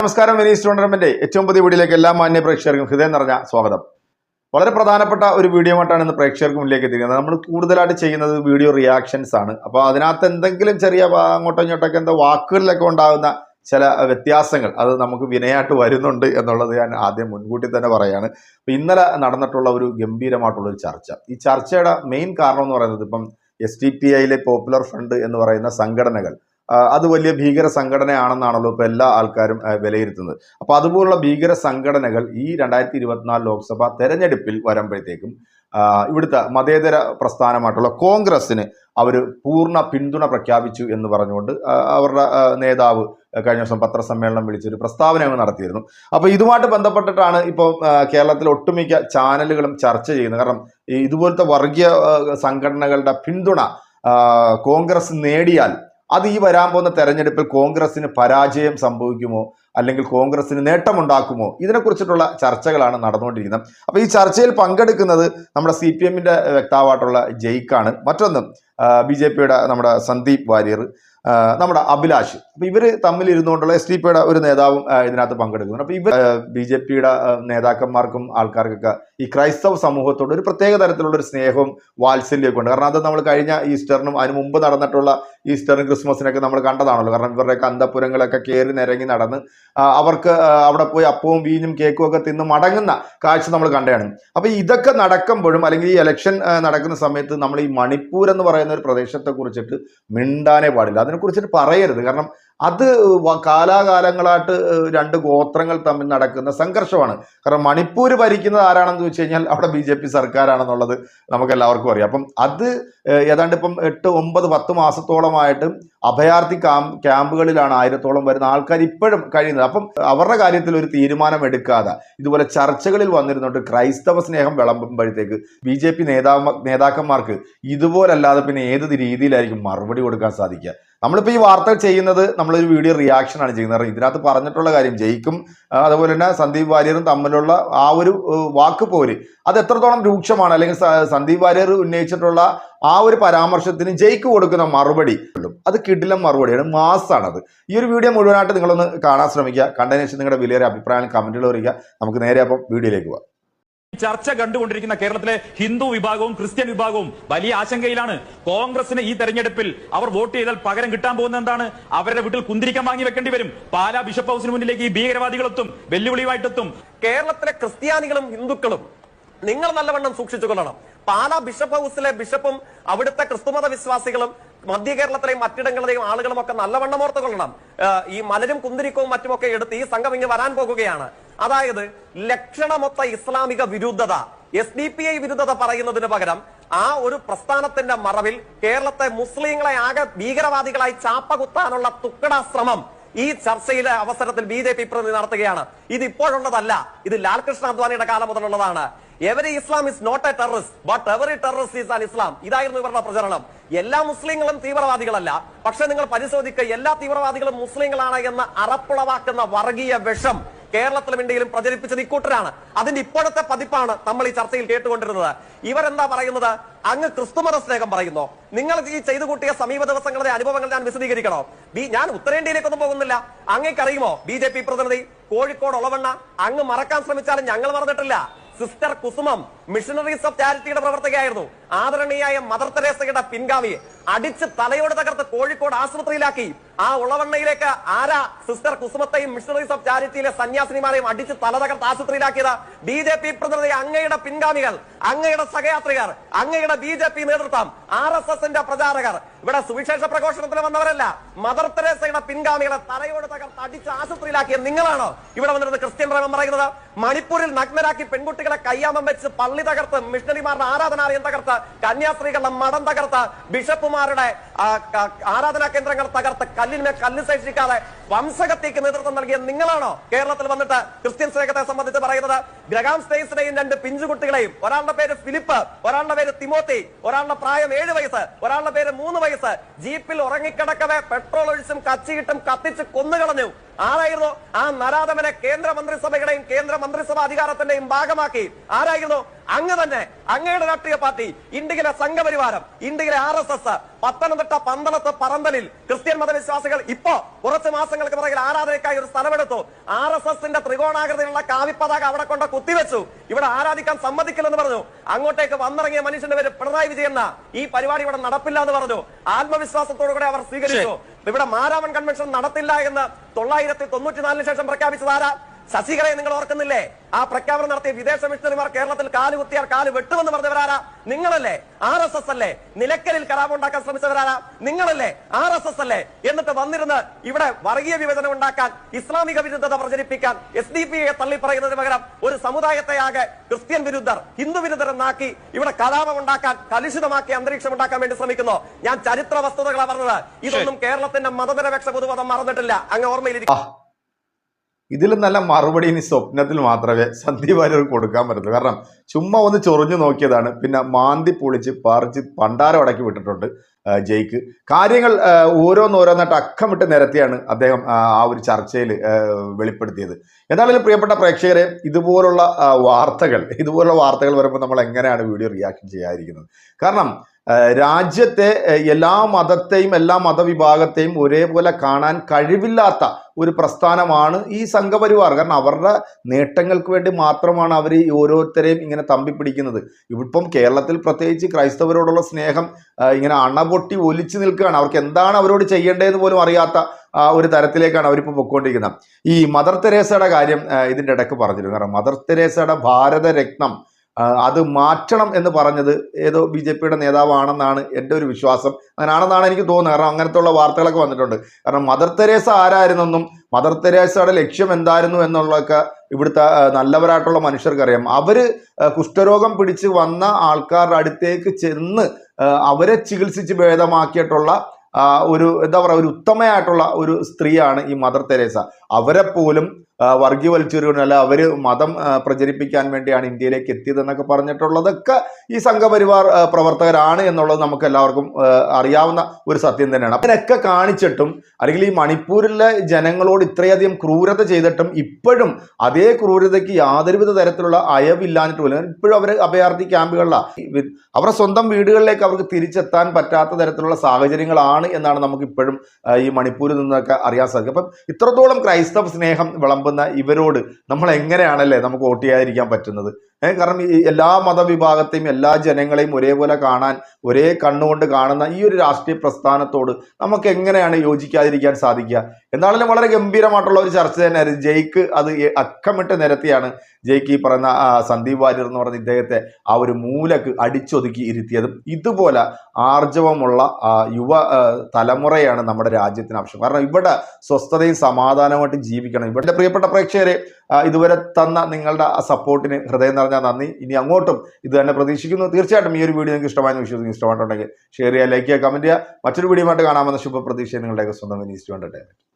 നമസ്കാരം. വിനീസ് ടൂർണമെന്റ് ഏറ്റവും പുതിയ വീഡിയോയിലേക്ക് എല്ലാ മാന്യ പ്രേക്ഷകർക്കും ഹൃദയം നിറഞ്ഞ സ്വാഗതം. വളരെ പ്രധാനപ്പെട്ട ഒരു വീഡിയോ ആയിട്ടാണ് ഇന്ന് പ്രേക്ഷകർക്ക് മുന്നിലേക്ക് എത്തിക്കുന്നത് നമ്മൾ കൂടുതലായിട്ട് ചെയ്യുന്നത് വീഡിയോ റിയാക്ഷൻസ് ആണ്. അപ്പോൾ അതിനകത്ത് എന്തെങ്കിലും ചെറിയ അങ്ങോട്ടോ ഇങ്ങോട്ടൊക്കെ എന്താ വാക്കുകളിലൊക്കെ ഉണ്ടാകുന്ന ചില വ്യത്യാസങ്ങൾ അത് നമുക്ക് വിനയായിട്ട് വരുന്നുണ്ട് എന്നുള്ളത് ഞാൻ ആദ്യം മുൻകൂട്ടി തന്നെ പറയാണ്. അപ്പോൾ ഇന്നലെ നടന്നിട്ടുള്ള ഒരു ഗംഭീരമായിട്ടുള്ള ഒരു ചർച്ച. ഈ ചർച്ചയുടെ മെയിൻ കാരണം എന്ന് പറയുന്നത് ഇപ്പം എസ് ടി പി ഐയിലെ പോപ്പുലർ ഫ്രണ്ട് എന്ന് പറയുന്ന സംഘടനകൾ അത് വലിയ ഭീകര സംഘടനയാണെന്നാണല്ലോ ഇപ്പോൾ എല്ലാ ആൾക്കാരും വിലയിരുത്തുന്നത്. അപ്പോൾ അതുപോലുള്ള ഭീകര സംഘടനകൾ ഈ രണ്ടായിരത്തി ഇരുപത്തിനാല് ലോക്സഭ തെരഞ്ഞെടുപ്പിൽ വരുമ്പോഴത്തേക്കും ഇവിടുത്തെ മതേതര പ്രസ്ഥാനമായിട്ടുള്ള കോൺഗ്രസിന് അവർ പൂർണ പിന്തുണ പ്രഖ്യാപിച്ചു എന്ന് പറഞ്ഞുകൊണ്ട് അവരുടെ നേതാവ് കഴിഞ്ഞ ദിവസം പത്രസമ്മേളനം വിളിച്ചൊരു പ്രസ്താവന അങ്ങ് നടത്തിയിരുന്നു. അപ്പോൾ ഇതുമായിട്ട് ബന്ധപ്പെട്ടിട്ടാണ് ഇപ്പോൾ കേരളത്തിൽ ഒട്ടുമിക്ക ചാനലുകളും ചർച്ച ചെയ്യുന്നത്. കാരണം ഇതുപോലത്തെ വർഗീയ സംഘടനകളുടെ പിന്തുണ കോൺഗ്രസ് നേടിയാൽ അത് ഈ വരാൻ പോകുന്ന തെരഞ്ഞെടുപ്പിൽ കോൺഗ്രസിന് പരാജയം സംഭവിക്കുമോ? അല്ലെങ്കിൽ കോൺഗ്രസിന് നേട്ടമുണ്ടാക്കുമോ? ഇതിനെക്കുറിച്ചിട്ടുള്ള ചർച്ചകളാണ് നടന്നുകൊണ്ടിരിക്കുന്നത്. അപ്പോൾ ഈ ചർച്ചയിൽ പങ്കെടുക്കുന്നത് നമ്മുടെ സി പി എമ്മിന്റെ വ്യക്താവായിട്ടുള്ള ജയ്ക്കാണ്. മറ്റൊന്ന് ബി ജെ പിയുടെ നമ്മുടെ സന്ദീപ് വാര്യർ നമ്മുടെ അഭിലാഷ്. അപ്പോൾ ഇവർ തമ്മിൽ ഇരുന്നുകൊണ്ടുള്ള എസ് ഡി പിയുടെ ഒരു നേതാവും ഇതിനകത്ത് പങ്കെടുക്കുന്നുണ്ട്. അപ്പോൾ ഇവർ ബി ജെ പിയുടെ നേതാക്കന്മാർക്കും ആൾക്കാർക്കൊക്കെ ഈ ക്രൈസ്തവ സമൂഹത്തോട് ഒരു പ്രത്യേക തരത്തിലുള്ള ഒരു സ്നേഹവും വാത്സല്യമൊക്കെ ഉണ്ട്. കാരണം അത് നമ്മൾ കഴിഞ്ഞ ഈസ്റ്ററിനും അതിന് മുമ്പ് നടന്നിട്ടുള്ള ഈസ്റ്ററിനും ക്രിസ്മസിനൊക്കെ നമ്മൾ കണ്ടതാണല്ലോ. കാരണം ഇവരുടെയൊക്കെ അന്തപുരങ്ങളൊക്കെ കയറി നിരങ്ങി നടന്ന് അവർക്ക് അവിടെ പോയി അപ്പവും വീഞ്ഞും കേക്കും ഒക്കെ തിന്ന് മടങ്ങുന്ന കാഴ്ച നമ്മൾ കണ്ടതാണ്. അപ്പോൾ ഇതൊക്കെ നടക്കുമ്പോഴും അല്ലെങ്കിൽ ഈ ഇലക്ഷൻ നടക്കുന്ന സമയത്ത് നമ്മൾ ഈ മണിപ്പൂർ എന്ന് പറയുന്ന ഒരു പ്രദേശത്തെ കുറിച്ചിട്ട് മിണ്ടാനേ പാടില്ല. അതിനെക്കുറിച്ചിട്ട് പറയരുത്. കാരണം അത് കാലാകാലങ്ങളായിട്ട് രണ്ട് ഗോത്രങ്ങൾ തമ്മിൽ നടക്കുന്ന സംഘർഷമാണ്. കാരണം മണിപ്പൂർ ഭരിക്കുന്നത് ആരാണെന്ന് ചോദിച്ചു കഴിഞ്ഞാൽ അവിടെ ബി ജെ പി സർക്കാരാണെന്നുള്ളത് നമുക്ക് എല്ലാവർക്കും അറിയാം. അപ്പം അത് ഏതാണ്ട് ഇപ്പം എട്ട് ഒമ്പത് പത്ത് മാസത്തോളമായിട്ട് അഭയാർത്ഥി ക്യാമ്പ് ക്യാമ്പുകളിലാണ് ആയിരത്തോളം വരുന്ന ആൾക്കാർ ഇപ്പോഴും കഴിയുന്നത്. അപ്പം അവരുടെ കാര്യത്തിൽ ഒരു തീരുമാനം എടുക്കാതെ ഇതുപോലെ ചർച്ചകളിൽ വന്നിരുന്നുണ്ട് ക്രൈസ്തവ സ്നേഹം വിളമ്പുമ്പോഴത്തേക്ക് ബി ജെ പി നേതാക്കന്മാർക്ക് ഇതുപോലല്ലാതെ പിന്നെ ഏത് രീതിയിലായിരിക്കും മറുപടി കൊടുക്കാൻ സാധിക്കുക? നമ്മളിപ്പോൾ ഈ വാർത്തകൾ ചെയ്യുന്നത് നമ്മളൊരു വീഡിയോ റിയാക്ഷൻ ആണ് ചെയ്യുന്നത്. ഇതിനകത്ത് പറഞ്ഞിട്ടുള്ള കാര്യം ജയിക്കും അതുപോലെ തന്നെ സന്ദീപ് വാര്യറും തമ്മിലുള്ള ആ ഒരു വാക്ക് പോര് അത് എത്രത്തോളം രൂക്ഷമാണ്? അല്ലെങ്കിൽ സന്ദീപ് വാര്യർ ഉന്നയിച്ചിട്ടുള്ള ആ ഒരു പരാമർശത്തിന് ജയിക്ക് കൊടുക്കുന്ന മറുപടി അത് കിടിലം മറുപടിയാണ് മാസാണത്. ഈ ഒരു വീഡിയോ മുഴുവനായിട്ട് നിങ്ങളൊന്ന് കാണാൻ ശ്രമിക്കുക. കണ്ടതിന് നിങ്ങളുടെ വിലയേറെ അഭിപ്രായം കമന്റുകൾ വരിക നമുക്ക് നേരെ അപ്പം വീഡിയോയിലേക്ക് പോകാം. ചർച്ച കണ്ടുകൊണ്ടിരിക്കുന്ന കേരളത്തിലെ ഹിന്ദു വിഭാഗവും ക്രിസ്ത്യൻ വിഭാഗവും വലിയ ആശങ്കയിലാണ്. കോൺഗ്രസിന് ഈ തെരഞ്ഞെടുപ്പിൽ അവർ വോട്ട് ചെയ്താൽ പകരം കിട്ടാൻ പോകുന്ന എന്താണ്? അവരുടെ വീട്ടിൽ കുന്തിരിക്കം വാങ്ങി വെക്കേണ്ടി വരും. പാലാ ബിഷപ്പ് ഹൗസിന് മുന്നിലേക്ക് ഈ ഭീകരവാദികളെത്തും വെല്ലുവിളിയുമായിട്ടെത്തും. കേരളത്തിലെ ക്രിസ്ത്യാനികളും ഹിന്ദുക്കളും നിങ്ങൾ നല്ലവണ്ണം സൂക്ഷിച്ചു കൊള്ളണം പാലാ ബിഷപ്പ് ഹൗസിലെ ബിഷപ്പും അവിടുത്തെ ക്രിസ്തുമത വിശ്വാസികളും മധ്യ കേരളത്തിലെയും മറ്റിടങ്ങളിലെയും ആളുകളും ഒക്കെ നല്ലവണ്ണം ഓർത്തുകൊള്ളണം ഈ മലരും കുന്തിരിക്കവും മറ്റുമൊക്കെ എടുത്ത് ഈ സംഘം ഇങ്ങ് വരാൻ പോകുകയാണ്. അതായത് ലക്ഷണമൊത്ത ഇസ്ലാമിക വിരുദ്ധത എസ് ഡി പി ഐ വിരുദ്ധത പറയുന്നതിന് പകരം ആ ഒരു പ്രസ്ഥാനത്തിന്റെ മറവിൽ കേരളത്തെ മുസ്ലിങ്ങളെ ആകെ ഭീകരവാദികളായി ചാപ്പകുത്താനുള്ള തുക്കട ശ്രമം ഈ ചർച്ചയിലെ അവസരത്തിൽ ബി ജെ പി പ്രതി നടത്തുകയാണ്. ഇത് ഇപ്പോഴുള്ളതല്ല ഇത് ലാൽകൃഷ്ണ അദ്വാനിയുടെ കാലം മുതലുള്ളതാണ്. Every Islam is not a terrorist but every terrorist is an Islam ഇതായിരുന്നു ഇവരുടെ പ്രചരണം. എല്ലാ മുസ്ലിങ്ങളും തീവ്രവാദികളല്ല. പക്ഷെ നിങ്ങൾ പരിശോധിക്കുക എല്ലാ തീവ്രവാദികളും മുസ്ലിങ്ങളാണ് എന്ന് അറപ്പുളവാക്കുന്ന വർഗീയ വിഷം കേരളത്തിലും ഇന്ത്യയിലും പ്രചരിപ്പിച്ചത് ഇക്കൂട്ടരാണ് അതിന്റെ ഇപ്പോഴത്തെ പതിപ്പാണ് നമ്മൾ ഈ ചർച്ചയിൽ കേട്ടുകൊണ്ടിരുന്നത്. ഇവരെന്താ പറയുന്നത്? അങ്ങ് ക്രിസ്തുമത സ്നേഹം പറയുന്നു. നിങ്ങൾ ഈ ചെയ്തു കൂട്ടിയ സമീപ ദിവസങ്ങളുടെ അനുഭവങ്ങൾ ഞാൻ വിശദീകരിക്കണോ? ബി ഞാൻ ഉത്തരേന്ത്യയിലേക്കൊന്നും പോകുന്നില്ല. അങ്ങേക്കറിയുമോ? ബി ജെ പി പ്രതിനിധി കോഴിക്കോട് ഒളവണ്ണ അങ്ങ് മറക്കാൻ ശ്രമിച്ചാലും ഞങ്ങൾ മറന്നിട്ടില്ല. സിസ്റ്റർ കുസുമം മിഷണറീസ് ഓഫ് ചാരിറ്റിയുടെ പ്രവർത്തകയായിരുന്നു. ആദരണീയായ മദർ തെരേസയുടെ പിൻഗാവി അടിച്ച് തലയോട് തകർത്ത് കോഴിക്കോട് ആശുപത്രിയിലാക്കി. ആ ഉളവണ്ണയിലേക്ക് ആരാ സിസ്റ്റർ കുസുമത്തെയും മിഷണറീസ് ഓഫ് ചാരിറ്റിയിലെ സന്യാസിനിമാരെയും അടിച്ച് തലതകർത്ത് ആശുപത്രിയിലാക്കിയത്? ബി ജെ പി പ്രതിനിധി അങ്ങയുടെ പിൻഗാമികൾ അങ്ങയുടെ സഹയാത്രികർ അങ്ങയുടെ ബി ജെ പി നേതൃത്വം ആർ എസ് എസിന്റെ പ്രചാരകർ. ഇവിടെ സുവിശേഷ പ്രഘോഷണത്തിന് വന്നവരല്ല മദർ തെരേസയുടെ പിൻഗാമികളെ തലയോട് തകർത്ത് അടിച്ച് ആശുപത്രിയിലാക്കിയ നിങ്ങളാണോ ഇവിടെ വന്നിരുന്നത് ക്രിസ്ത്യൻ പ്രേമം പറയുന്നത്? മണിപ്പൂരിൽ നഗ്നരാക്കി പെൺകുട്ടികളെ കയ്യാമം വെച്ച് പള്ളി തകർത്ത് മിഷണറിമാരുടെ ആരാധനാലയം തകർത്ത് കന്യാസ്ത്രീകളുടെ മഠം തകർത്ത് ബിഷപ്പുമാരുടെ ആരാധനാ കേന്ദ്രങ്ങൾ തകർത്ത് കല്ലിന്മേൽ കല്ല് ശേഷിക്കാതെ വംശഹത്യക്ക് നേതൃത്വം നൽകിയ നിങ്ങളാണോ കേരളത്തിൽ വന്നിട്ട് ക്രിസ്ത്യൻ സ്നേഹത്തെ സംബന്ധിച്ച് പറയുന്നത്? ഗ്രഹാം സ്റ്റേസിനെയും രണ്ട് പിഞ്ചുകുട്ടികളെയും ഒരാളുടെ പേര് ഫിലിപ്പ് ഒരാളുടെ പേര് തിമോത്തി ഒരാളുടെ പ്രായം ഏഴ് വയസ്സ് ഒരാളുടെ പേര് മൂന്ന് വയസ്സ്. ജീപ്പിൽ ഉറങ്ങിക്കിടക്കവേ പെട്രോൾ ഒഴിച്ചും കച്ചിയിട്ടും കത്തിച്ച് കൊന്നുകളഞ്ഞു. ആരായിരുന്നു? ആ നരാധമനെ കേന്ദ്ര മന്ത്രിസഭയുടെയും കേന്ദ്ര മന്ത്രിസഭാ അധികാരത്തിന്റെയും ഭാഗമാക്കി. ആരായിരുന്നു? അങ്ങ് തന്നെ അങ്ങയുടെ രാഷ്ട്രീയ പാർട്ടി ഇന്ത്യയിലെ സംഘപരിവാരം ഇന്ത്യയിലെ ആർ എസ് എസ് പത്തനംതിട്ട പന്തളത്ത് പറമ്പലിൽ ക്രിസ്ത്യൻ മതവിശ്വാസികൾ ഇപ്പോ കുറച്ച് മാസങ്ങൾക്ക് പിറകിൽ ആരാധനയ്ക്കായി ഒരു സ്ഥലമെടുത്തു. ആർ എസ് എസിന്റെ ത്രികോണാകൃതിയിലുള്ള കാവിപ്പതാക അവിടെ കൊണ്ട് കുത്തിവെച്ചു. ഇവിടെ ആരാധിക്കാൻ സമ്മതിക്കില്ലെന്ന് പറഞ്ഞു. അങ്ങോട്ടേക്ക് വന്നിറങ്ങിയ മനുഷ്യന്റെ പേര് പിണറായി വിജയൻ എന്നാ. ഈ പരിപാടി ഇവിടെ നടപ്പില്ല എന്ന് പറഞ്ഞു. ആത്മവിശ്വാസത്തോടു കൂടെ അവർ സ്വീകരിച്ചു. ഇവിടെ മാരാമൺ കൺവെൻഷൻ നടത്തില്ല എന്ന് തൊള്ളായിരത്തി തൊണ്ണൂറ്റിനാലിന് ശേഷം പ്രഖ്യാപിച്ചത് ആരാ? ശശികലയെ നിങ്ങൾ ഓർക്കുന്നില്ലേ? ആ പ്രഖ്യാപനം നടത്തിയ വിദേശ മിഷണറിമാർ കേരളത്തിൽ കാൽ കുത്തിയാൽ കാൽ വെട്ടുമെന്ന് പറഞ്ഞവരാരാ? നിങ്ങളല്ലേ? ആർ എസ് എസ് അല്ലേ? നിലയ്ക്കലിൽ കലാപമുണ്ടാക്കാൻ ശ്രമിച്ചവരാരാ? നിങ്ങളല്ലേ? ആർ എസ് എസ് അല്ലേ? എന്നിട്ട് വന്നിരുന്ന് ഇവിടെ വർഗീയ വിഭജനം ഉണ്ടാക്കാൻ ഇസ്ലാമിക വിരുദ്ധത പ്രചരിപ്പിക്കാൻ എസ് ഡി പി യെ തള്ളി പറയുന്നതിന് പകരം ഒരു സമുദായത്തെ ആകെ ക്രിസ്ത്യൻ വിരുദ്ധർ ഹിന്ദു വിരുദ്ധർ എന്നാക്കി ഇവിടെ കലാപം ഉണ്ടാക്കാൻ കലുഷിതമാക്കി അന്തരീക്ഷം ഉണ്ടാക്കാൻ വേണ്ടി ശ്രമിക്കുന്നു. ഞാൻ ചരിത്ര വസ്തുതകളാണ് പറഞ്ഞത്. ഇതൊന്നും കേരളത്തിന്റെ മതനിരപേക്ഷ പൊതുവധം മറന്നിട്ടില്ല. അങ്ങ് ഓർമ്മയിലിരിക്കും. ഇതിൽ നല്ല മറുപടി ഇനി സ്വപ്നത്തിൽ മാത്രമേ സന്ദീപ് വാര്യർക്ക് കൊടുക്കാൻ പറ്റുള്ളൂ കാരണം ചുമ്മാ ഒന്ന് ചൊറിഞ്ഞു നോക്കിയതാണ്. പിന്നെ മാന്തി പൊളിച്ച് പറിച്ച് പണ്ടാരം അടക്കി വിട്ടിട്ടുണ്ട് ജയിക്ക്. കാര്യങ്ങൾ ഓരോന്നോരോന്നായിട്ട് അക്കമിട്ട് നിരത്തിയാണ് അദ്ദേഹം ആ, ഒരു ചർച്ചയിൽ വെളിപ്പെടുത്തിയത്. എന്താണെങ്കിലും പ്രിയപ്പെട്ട പ്രേക്ഷകരെ ഇതുപോലുള്ള വാർത്തകൾ ഇതുപോലുള്ള വാർത്തകൾ വരുമ്പോൾ നമ്മൾ എങ്ങനെയാണ് വീഡിയോ റിയാക്ഷൻ ചെയ്യാതിരിക്കുന്നത്? കാരണം രാജ്യത്തെ എല്ലാ മതത്തെയും എല്ലാ മതവിഭാഗത്തെയും ഒരേപോലെ കാണാൻ കഴിവില്ലാത്ത ഒരു പ്രസ്ഥാനമാണ് ഈ സംഘപരിവാർ. കാരണം അവരുടെ നേട്ടങ്ങൾക്ക് വേണ്ടി മാത്രമാണ് അവർ ഈ ഓരോരുത്തരെയും ഇങ്ങനെ തമ്പി പിടിക്കുന്നത് ഇപ്പം കേരളത്തിൽ പ്രത്യേകിച്ച് ക്രൈസ്തവരോടുള്ള സ്നേഹം ഇങ്ങനെ അണപൊട്ടി ഒലിച്ചു നിൽക്കുകയാണ്. അവർക്ക് എന്താണ് അവരോട് ചെയ്യേണ്ടതെന്ന് പോലും അറിയാത്ത ഒരു തരത്തിലേക്കാണ് അവരിപ്പോൾ പൊയ്ക്കൊണ്ടിരിക്കുന്നത്. ഈ മദർ തെരേസയുടെ കാര്യം ഇതിന്റെ ഇടയ്ക്ക് പറഞ്ഞിരുന്നു. കാരണം മദർ തെരേസയുടെ ഭാരതരത്നം അത് മാറ്റണം എന്ന് പറഞ്ഞത് ഏതോ ബി ജെ പിയുടെ നേതാവാണെന്നാണ് എന്റെ ഒരു വിശ്വാസം. അങ്ങനെയാണെന്നാണ് എനിക്ക് തോന്നുന്നത്. കാരണം അങ്ങനത്തെ ഉള്ള വാർത്തകളൊക്കെ വന്നിട്ടുണ്ട്. കാരണം മദർ തെരേസ ആരായിരുന്നെന്നും മദർ തെരേസയുടെ ലക്ഷ്യം എന്തായിരുന്നു എന്നുള്ളതൊക്കെ ഇവിടുത്തെ നല്ലവരായിട്ടുള്ള മനുഷ്യർക്കറിയാം. അവർ കുഷ്ഠരോഗം പിടിച്ച് വന്ന ആൾക്കാരുടെ അടുത്തേക്ക് ചെന്ന് അവരെ ചികിത്സിച്ച് ഭേദമാക്കിയിട്ടുള്ള ഒരു എന്താ പറയുക ഒരു ഉത്തമയായിട്ടുള്ള ഒരു സ്ത്രീയാണ് ഈ മദർ തെരേസ. അവരെ പോലും വർഗീയവൽക്കരിക്കണം അല്ല അവർ മതം പ്രചരിപ്പിക്കാൻ വേണ്ടിയാണ് ഇന്ത്യയിലേക്ക് എത്തിയതെന്നൊക്കെ പറഞ്ഞിട്ടുള്ളതൊക്കെ ഈ സംഘപരിവാർ പ്രവർത്തകരാണ് എന്നുള്ളത് നമുക്ക് എല്ലാവർക്കും അറിയാവുന്ന ഒരു സത്യം തന്നെയാണ്. അതിനൊക്കെ കാണിച്ചിട്ടും അല്ലെങ്കിൽ ഈ മണിപ്പൂരിലെ ജനങ്ങളോട് ഇത്രയധികം ക്രൂരത ചെയ്തിട്ടും ഇപ്പോഴും അതേ ക്രൂരതയ്ക്ക് യാതൊരുവിധ തരത്തിലുള്ള അയവില്ലാഞ്ഞിട്ട് പോലും ഇപ്പോഴും അവർ അഭയാർത്ഥി ക്യാമ്പുകളിലാണ് അവരുടെ സ്വന്തം വീടുകളിലേക്ക് അവർക്ക് തിരിച്ചെത്താൻ പറ്റാത്ത തരത്തിലുള്ള സാഹചര്യങ്ങളാണ് എന്നാണ് നമുക്ക് ഇപ്പോഴും ഈ മണിപ്പൂരിൽ നിന്നൊക്കെ അറിയാൻ സാധിക്കും അപ്പം ഇത്രത്തോളം ക്രൈസ്തവ സ്നേഹം വിളമ്പുന്ന ഇവരോട് നമ്മൾ എങ്ങനെയാണല്ലേ നമുക്ക് വോട്ട് ചെയ്യാതിരിക്കാൻ പറ്റുന്നത്? കാരണം ഈ എല്ലാ മതവിഭാഗത്തെയും എല്ലാ ജനങ്ങളെയും ഒരേപോലെ കാണാൻ ഒരേ കണ്ണുകൊണ്ട് കാണുന്ന ഈ ഒരു രാഷ്ട്രീയ പ്രസ്ഥാനത്തോട് നമുക്ക് എങ്ങനെയാണ് യോജിക്കാതിരിക്കാൻ സാധിക്കുക? എന്നാലും വളരെ ഗംഭീരമായിട്ടുള്ള ഒരു ചർച്ച തന്നെയായിരുന്നു. ജയ്ക്ക് അത് അക്കമിട്ട് നിരത്തിയാണ് ജയ്ക്ക് ഈ പറയുന്ന സന്ദീപ് വാര്യർ എന്ന് പറഞ്ഞ ഇദ്ദേഹത്തെ ആ ഒരു മൂലക്ക് അടിച്ചൊതുക്കി ഇരുത്തിയതും. ഇതുപോലെ ആർജവമുള്ള യുവ തലമുറയാണ് നമ്മുടെ രാജ്യത്തിന് ആവശ്യം. കാരണം ഇവിടെ സ്വസ്ഥതയും സമാധാനമായിട്ട് ജീവിക്കണം. ഇവിടെ പ്രിയപ്പെട്ട പ്രേക്ഷകരെ ഇതുവരെ തന്ന നിങ്ങളുടെ സപ്പോർട്ടിന് ഹൃദയം നന്ദി. ഇനി അങ്ങോട്ടും ഇത് തന്നെ പ്രതീക്ഷിക്കുന്നു. തീർച്ചയായിട്ടും ഈ ഒരു വീഡിയോ നിങ്ങൾക്ക് ഇഷ്ടമായെന്ന് വിശ്വസിക്കുന്നു. ഇഷ്ടമായിട്ടുണ്ടെങ്കിൽ ഷെയർ ചെയ്യുക ലൈക്ക് ചെയ്യുക കമന്റ് ചെയ്യുക. മറ്റൊരു വീഡിയോ ആയിട്ട് കാണാമെന്ന ശുഭപ്രതീക്ഷ നിങ്ങളുടെയൊക്കെ സ്വന്തം വിനീസ്റ്റ് വേണ്ടട്ടെ